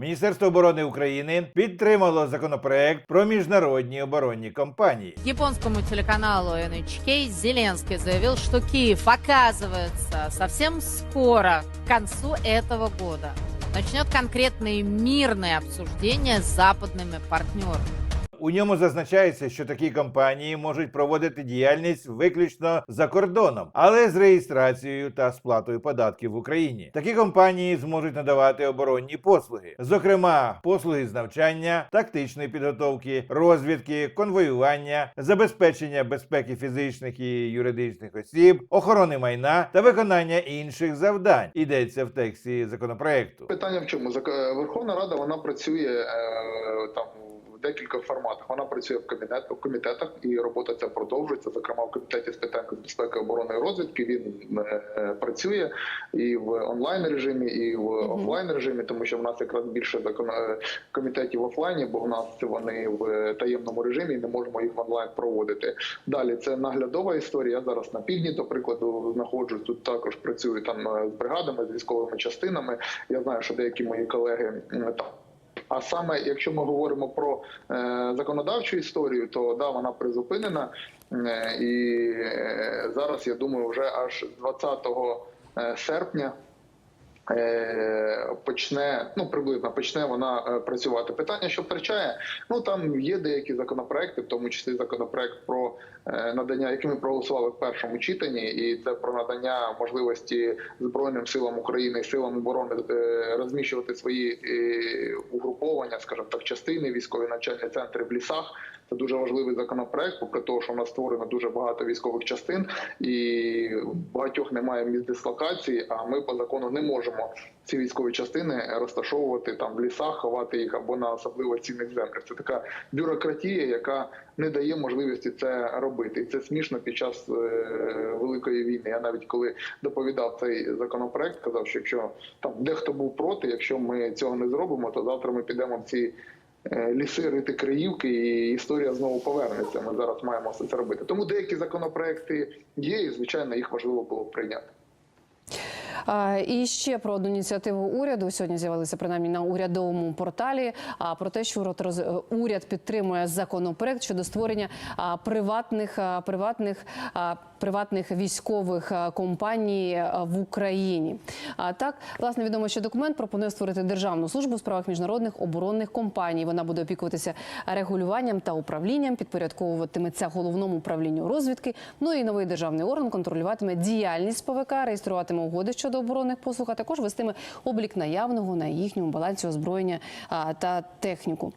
Міністерство оборони України підтримало законопроект про міжнародні оборонні компанії. Японскому телеканалу NHK Зеленский заявил, что Киев, оказывается, совсем скоро, к концу этого года, начнет конкретные мирные обсуждения с западными партнерами. У ньому зазначається, що такі компанії можуть проводити діяльність виключно за кордоном, але з реєстрацією та сплатою податків в Україні. Такі компанії зможуть надавати оборонні послуги, зокрема послуги з навчання, тактичної підготовки, розвідки, конвоювання, забезпечення безпеки фізичних і юридичних осіб, охорони майна та виконання інших завдань. Йдеться в тексті законопроекту. Питання в чому? Верховна Рада вона працює е, там в декількох форматах. Вона працює в кабінет в комітетах, і робота ця продовжується. Зокрема, в комітеті з питань безпеки, оборони і розвідки він е, е, працює і в онлайн режимі, і в офлайн режимі, тому що в нас якраз більше е, комітетів в офлайні, бо в нас вони в таємному режимі і не можемо їх в онлайн проводити. Далі це наглядова історія. Я зараз на півдні, до прикладу, знаходжусь тут. Також працюю там з бригадами, з військовими частинами. Я знаю, що деякі мої колеги там. А саме, якщо ми говоримо про е, законодавчу історію, то да, вона призупинена, е, і е, зараз я думаю, вже аж 20 е, серпня. Е, Почне ну приблизно почне вона е, працювати. Питання, що втрачає, ну там є деякі законопроекти, в тому числі законопроект про е, надання, який ми проголосували в першому читанні, і це про надання можливості збройним силам України і силам оборони розміщувати свої угруповання, скажімо так, частини військові навчальні центри в лісах. Це дуже важливий законопроект, попри того, що в нас створено дуже багато військових частин, і багатьох немає місць дислокації. А ми по закону не можемо ці військові частини розташовувати там в лісах, ховати їх або на особливо цінних землях. Це така бюрократія, яка не дає можливості це робити. І це смішно під час е, великої війни. Я навіть коли доповідав цей законопроект, казав, що якщо там дехто був проти, якщо ми цього не зробимо, то завтра ми підемо в ці е, ліси рити Криївки, і історія знову повернеться. Ми зараз маємо все це робити. Тому деякі законопроекти є, і звичайно їх важливо було прийняти. І ще про одну ініціативу уряду сьогодні з'явилися принаймні на урядовому порталі. Про те, що уряд підтримує законопроект щодо створення приватних приватних приватних військових компаній в Україні. Так власне відомо, що документ пропонує створити державну службу у справах міжнародних оборонних компаній. Вона буде опікуватися регулюванням та управлінням, підпорядковуватиметься головному управлінню розвідки. Ну і новий державний орган контролюватиме діяльність ПВК, реєструватиме угоди щодо оборонних послуг, а також вестиме облік наявного на їхньому балансі озброєння та техніку.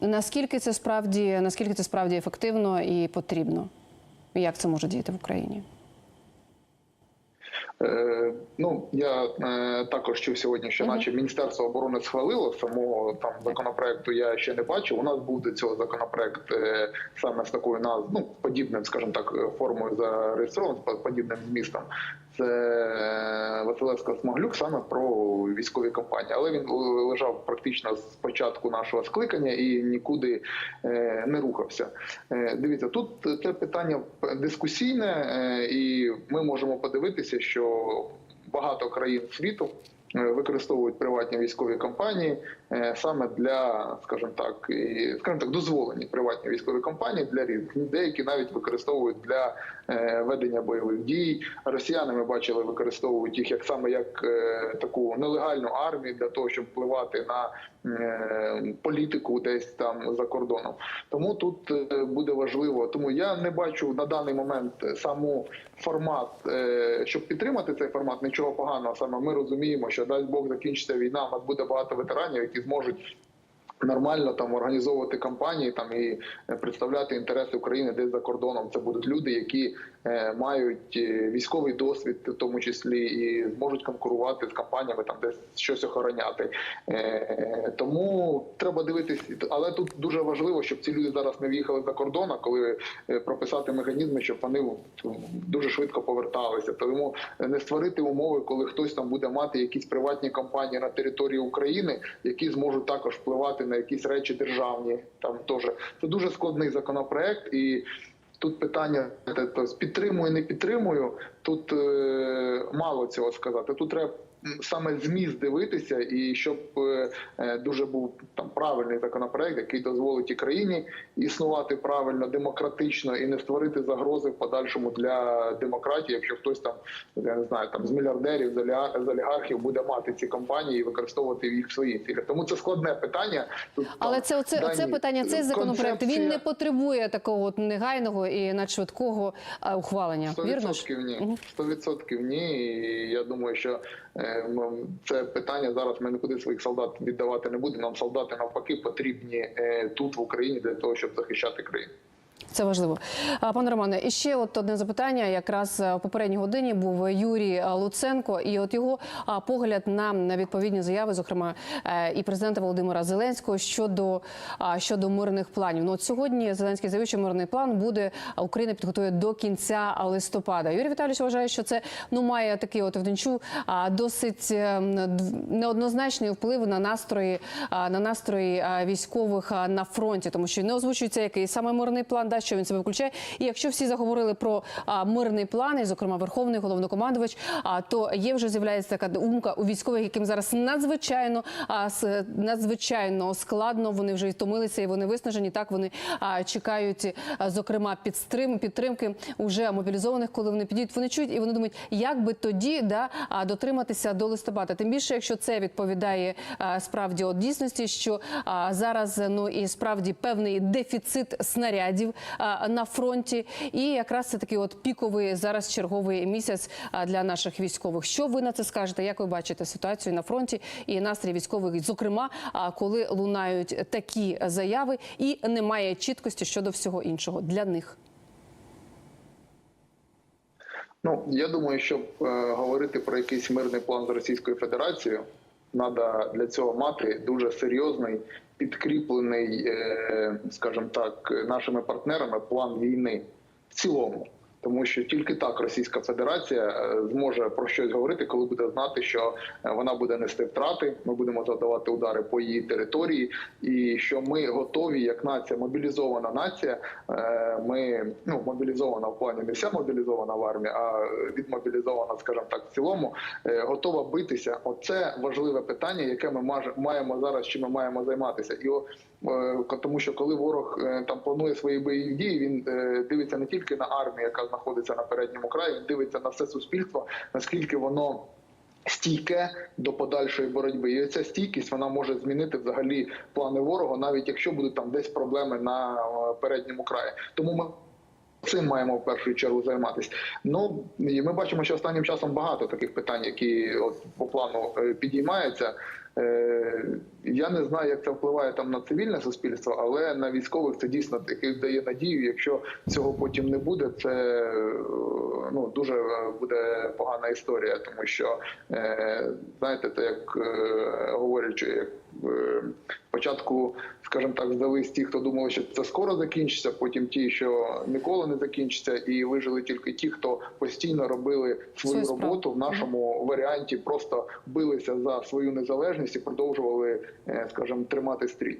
Наскільки це справді наскільки це справді ефективно і потрібно? Як це може діяти в Україні? Е, ну я е, також чув сьогодні, що наче міністерство оборони схвалило самого там законопроекту. Я ще не бачив. У нас був до цього законопроект е, саме з такою назвою, ну подібним, скажімо так, формою зареєстрований, з подібним змістом. Це Василевська Смаглюк саме про військові компанії, але він лежав практично з початку нашого скликання і нікуди е, не рухався. Е, Дивіться, тут це питання дискусійне, е, і ми можемо подивитися, що багато країн світу використовують приватні військові компанії е, саме для, скажімо так, і скажімо так, дозволені приватні військові компанії для різних. Деякі навіть використовують для е, ведення бойових дій. Росіяни ми бачили, використовують їх як саме як е, таку нелегальну армію для того, щоб впливати на е, політику десь там за кордоном. Тому тут е, буде важливо. Тому я не бачу на даний момент саму формат, е, щоб підтримати цей формат, нічого поганого. Саме ми розуміємо, що дасть Бог закінчиться війна. У нас буде багато ветеранів, які зможуть. Нормально там організовувати кампанії там і е, представляти інтереси України десь за кордоном. Це будуть люди, які е, мають е, військовий досвід, в тому числі, і зможуть конкурувати з компаніями, там десь щось охороняти. Е, тому треба дивитись, але тут дуже важливо, щоб ці люди зараз не в'їхали за кордон, а коли е, прописати механізми, щоб вони дуже швидко поверталися. Тому не створити умови, коли хтось там буде мати якісь приватні компанії на території України, які зможуть також впливати на якісь речі державні. Там теж це дуже складний законопроект і. Тут питання підтримую, не підтримую. Тут е, мало цього сказати. Тут треба саме зміст дивитися, і щоб е, е, дуже був там правильний законопроект, який дозволить і країні існувати правильно, демократично і не створити загрози в подальшому для демократії, якщо хтось там я не знаю, там з мільярдерів, з оліга- олігархів буде мати ці компанії і використовувати їх в своїх цілях. Тому це складне питання. Тут Але там це оце, дані оце питання. Цей законопроект він не потребує такого от негайного і надшвидкого а, ухвалення. 100% ні. 100% ні. І я думаю, що е, це питання зараз ми нікуди своїх солдат віддавати не будемо. Нам солдати навпаки потрібні е, тут в Україні для того, щоб захищати країну. Це важливо. Пане Романе, і ще от одне запитання. Якраз е, в попередній годині був Юрій Луценко, і от його погляд на відповідні заяви, зокрема е, і президента Володимира Зеленського щодо щодо мирних планів. Ну от сьогодні Зеленський заявив, що мирний план буде Україна підготує до кінця листопада. Юрій Віталійович вважає, що це ну має такий от вденчу досить е, м, дв- неоднозначний вплив на настрої на настрої військових на фронті, тому що не озвучується який саме мирний план, що він себе включає. І якщо всі заговорили про а, мирний план, і зокрема Верховний головнокомандувач, а то є вже з'являється така думка у військових, яким зараз надзвичайно а, с- надзвичайно складно. Вони вже втомилися, і вони виснажені. Так вони а, чекають, а, зокрема, підстрим, підтримки уже мобілізованих, коли вони підійдуть. Вони чують і вони думають, як би тоді да дотриматися до листопада. Тим більше, якщо це відповідає а, справді от дійсності, що а, зараз ну і справді певний дефіцит снарядів на фронті, і якраз це такий от піковий зараз черговий місяць для наших військових. Що ви на це скажете? Як ви бачите ситуацію на фронті і настрій військових, зокрема, коли лунають такі заяви, і немає чіткості щодо всього іншого для них? Ну я думаю, щоб е, говорити про якийсь мирний план з Російською Федерацією, треба для цього мати дуже серйозний, підкріплений, е, скажімо так, нашими партнерами план війни в цілому. Тому що тільки так Російська Федерація е, зможе про щось говорити, коли буде знати, що е, вона буде нести втрати. Ми будемо завдавати удари по її території, і що ми готові, як нація, мобілізована нація. е, Ми ну мобілізована в плані не вся мобілізована в армії, а відмобілізована, скажімо так, в цілому, готова битися. Оце важливе питання, яке ми маємо зараз. Чим ми маємо займатися, і тому, що коли ворог там планує свої бойові дії, він дивиться не тільки на армію, яка знаходиться на передньому краї, дивиться на все суспільство, наскільки воно. Стійке до подальшої боротьби, і ця стійкість вона може змінити взагалі плани ворога, навіть якщо будуть там десь проблеми на е, передньому краї. Тому ми цим маємо в першу чергу займатися. Ну і ми бачимо, що останнім часом багато таких питань, які от по плану е, підіймаються. Е, Я не знаю, як це впливає там на цивільне суспільство, але на військових це дійсно таки дає надію. Якщо цього потім не буде, це е, ну дуже буде погана історія, тому що знаєте, це як говорять, як спочатку, скажімо так, здались ті, хто думали, що це скоро закінчиться, потім ті, що ніколи не закінчиться, і вижили тільки ті, хто постійно робили свою Все роботу в нашому варіанті, просто билися за свою незалежність і продовжували, е, скажімо, тримати стрій.